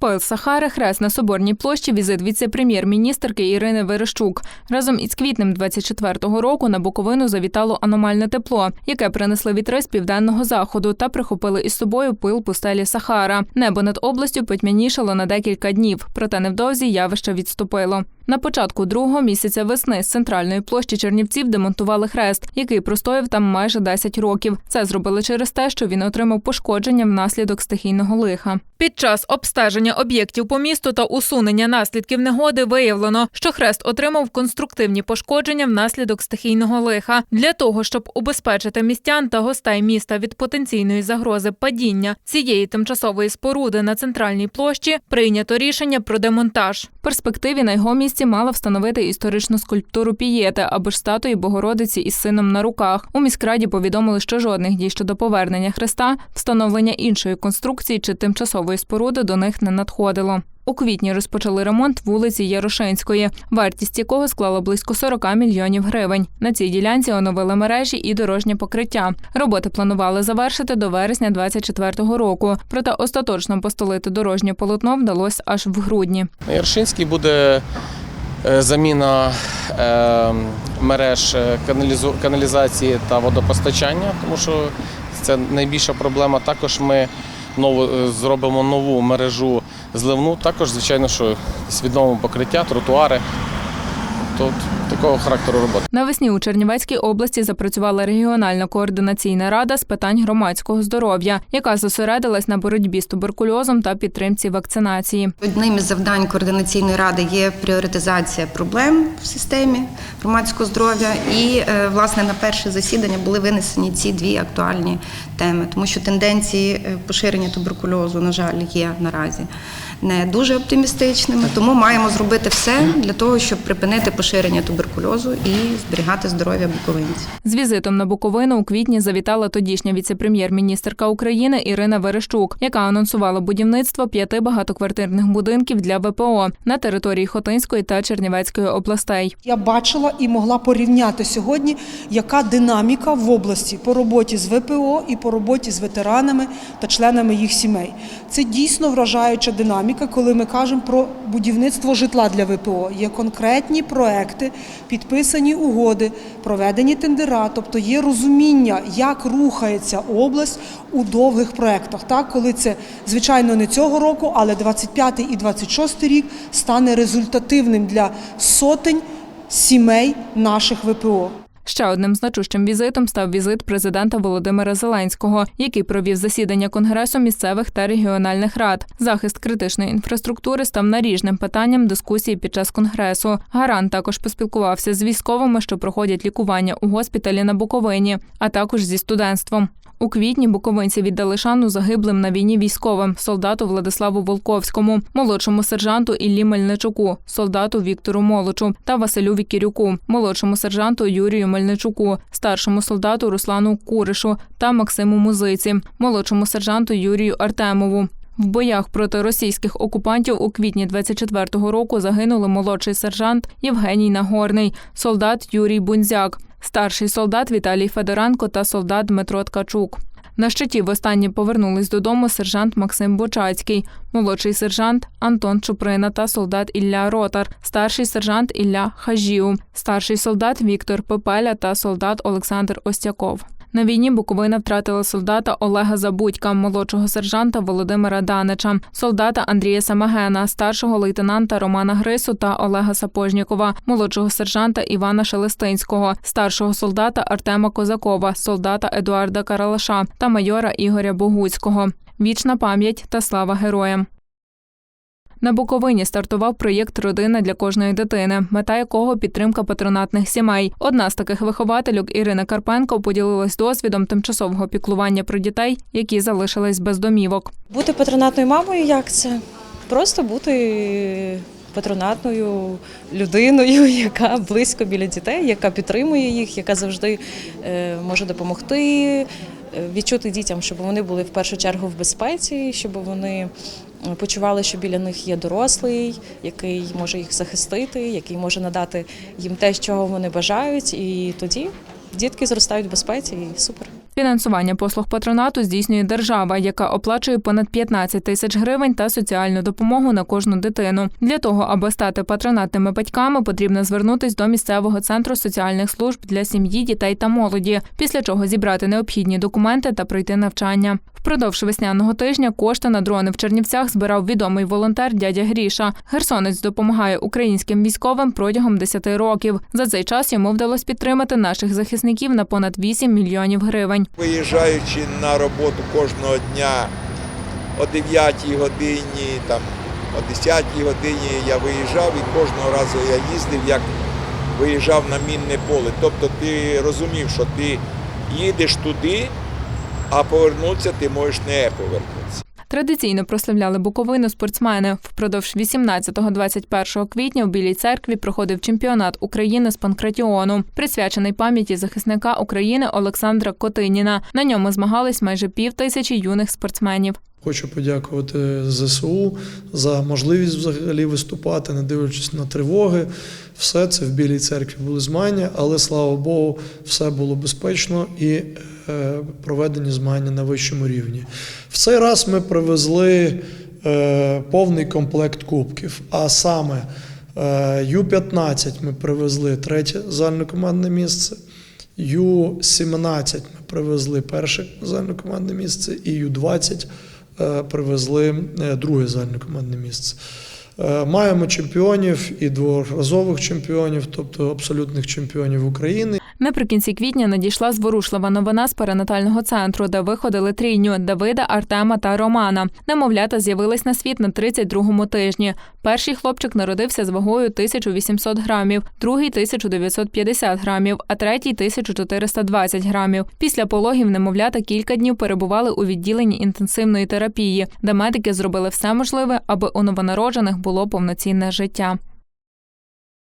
Пил Сахари, хрест на Соборній площі, візит віце-прем'єр-міністерки Ірини Верещук. Разом із квітнем 24-го року на Буковину завітало аномальне тепло, яке принесли вітри з південного заходу та прихопили із собою пил пустелі Сахара. Небо над областю потьмянішало на декілька днів, проте невдовзі явище відступило. На початку другого місяця весни з центральної площі Чернівців демонтували хрест, який простояв там майже 10 років. Це зробили через те, що він отримав пошкодження внаслідок стихійного лиха. Під час обстеження об'єктів по місту та усунення наслідків негоди виявлено, що хрест отримав конструктивні пошкодження внаслідок стихійного лиха. Для того щоб убезпечити містян та гостей міста від потенційної загрози падіння цієї тимчасової споруди на центральній площі, прийнято рішення про демонтаж. В перспективі на його місці мала встановити історичну скульптуру пієти або ж статуї Богородиці із сином на руках. У міськраді повідомили, що жодних дій щодо повернення хреста, встановлення іншої конструкції чи тимчасової споруди до них не надходило. У квітні розпочали ремонт вулиці Ярошинської, вартість якого склала близько 40 мільйонів гривень. На цій ділянці оновили мережі і дорожнє покриття. Роботи планували завершити до вересня 2024 року. Проте остаточно постелити дорожнє полотно вдалося аж в грудні. На Яршинській буде заміна е, мереж е, каналізації та водопостачання, тому що це найбільша проблема. Також ми нову, е, зробимо нову мережу зливну, також, звичайно, що з відновимо покриття, тротуари. Тобто такого характеру роботи. Навесні у Чернівецькій області запрацювала регіональна координаційна рада з питань громадського здоров'я, яка зосередилась на боротьбі з туберкульозом та підтримці вакцинації. Одним із завдань координаційної ради є пріоритизація проблем в системі громадського здоров'я. І е, власне на перше засідання були винесені ці дві актуальні теми, тому що тенденції е, поширення туберкульозу, на жаль, є наразі не дуже оптимістичними. Тому маємо зробити все для того, щоб припинити поширення туберкульозу і зберігати здоров'я буковинців. З візитом на Буковину у квітні завітала тодішня віце-прем'єр-міністерка України Ірина Верещук, яка анонсувала будівництво п'яти багатоквартирних будинків для ВПО на території Хотинської та Чернівецької областей. Я бачила і могла порівняти сьогодні, яка динаміка в області по роботі з ВПО і по роботі з ветеранами та членами їх сімей. Це дійсно вражаюча динаміка, коли ми кажемо про будівництво житла для ВПО. Є конкретні проекти, підписані угоди, проведені тендера, тобто є розуміння, як рухається область у довгих проектах. Так, коли це звичайно не цього року, але 25 і 26 рік стане результативним для сотень сімей наших ВПО. Ще одним значущим візитом став візит президента Володимира Зеленського, який провів засідання конгресу місцевих та регіональних рад. Захист критичної інфраструктури став наріжним питанням дискусії під час конгресу. Гарант також поспілкувався з військовими, що проходять лікування у госпіталі на Буковині, а також зі студентством. У квітні буковинці віддали шану загиблим на війні військовим солдату Владиславу Волковському, молодшому сержанту Іллі Мельничуку, солдату Віктору Молочу та Василю Вікірюку, молодшому сержанту Юрію Мельничуку, старшому солдату Руслану Куришу та Максиму Музиці, молодшому сержанту Юрію Артемову. В боях проти російських окупантів у квітні 24-го року загинули молодший сержант Євгеній Нагорний, солдат Юрій Бунзяк, старший солдат Віталій Федоренко та солдат Дмитро Ткачук. На щиті востаннє повернулись додому сержант Максим Бочацький, молодший сержант Антон Чуприна та солдат Ілля Ротар, старший сержант Ілля Хажіу, старший солдат Віктор Пепеля та солдат Олександр Остяков. На війні Буковина втратила солдата Олега Забудька, молодшого сержанта Володимира Данича, солдата Андрія Самагена, старшого лейтенанта Романа Грису та Олега Сапожнікова, молодшого сержанта Івана Шелестинського, старшого солдата Артема Козакова, солдата Едуарда Каралаша та майора Ігоря Богуцького. Вічна пам'ять та слава героям. На Буковині стартував проєкт Родина для кожної дитини, мета якого підтримка патронатних сімей. Одна з таких виховательок Ірина Карпенко поділилась досвідом тимчасового піклування про дітей, які залишились без домівок. Бути патронатною мамою як це? Просто бути патронатною людиною, яка близько біля дітей, яка підтримує їх, яка завжди е, може допомогти, е, відчути дітям, щоб вони були в першу чергу в безпеці, щоб вони почували, що біля них є дорослий, який може їх захистити, який може надати їм те, чого вони бажають, і тоді дітки зростають в безпеці і супер. Фінансування послуг патронату здійснює держава, яка оплачує понад 15 тисяч гривень та соціальну допомогу на кожну дитину. Для того, аби стати патронатними батьками, потрібно звернутись до місцевого центру соціальних служб для сім'ї, дітей та молоді, після чого зібрати необхідні документи та пройти навчання. Впродовж весняного тижня кошти на дрони в Чернівцях збирав відомий волонтер дядя Гріша. Херсонець допомагає українським військовим протягом 10 років. За цей час йому вдалося підтримати наших захисників на понад 8 мільйонів гривень. Виїжджаючи на роботу кожного дня о 9 годині, там, о 10 годині я виїжджав і кожного разу я їздив, як виїжджав на мінне поле. Тобто ти розумів, що ти їдеш туди, а повернутися ти можеш не повернутися. Традиційно прославляли Буковину спортсмени. Впродовж 18-21 квітня в Білій церкві проходив чемпіонат України з панкратіону, присвячений пам'яті захисника України Олександра Котиніна. На ньому змагались майже пів тисячі юних спортсменів. Хочу подякувати ЗСУ за можливість взагалі виступати, не дивлячись на тривоги. Все це в Білій церкві були змагання, але слава Богу, все було безпечно і е, проведені змагання на вищому рівні. В цей раз ми привезли е, повний комплект кубків, а саме е, Ю-15 ми привезли третє загальнокомандне місце. Ю-17 ми привезли перше загальнокомандне місце, і Ю-20 е, привезли друге зальне загальнокомандне місце. Е, Маємо чемпіонів і дворазових чемпіонів, тобто абсолютних чемпіонів України. Наприкінці квітня надійшла зворушлива новина з перинатального центру, де виходили трійню Давида, Артема та Романа. Немовлята з'явились на світ на 32-му тижні. Перший хлопчик народився з вагою 1800 грамів, другий 1950 грамів, а третій 1420 грамів. Після пологів немовлята кілька днів перебували у відділенні інтенсивної терапії, де медики зробили все можливе, аби у новонароджених було повноцінне життя.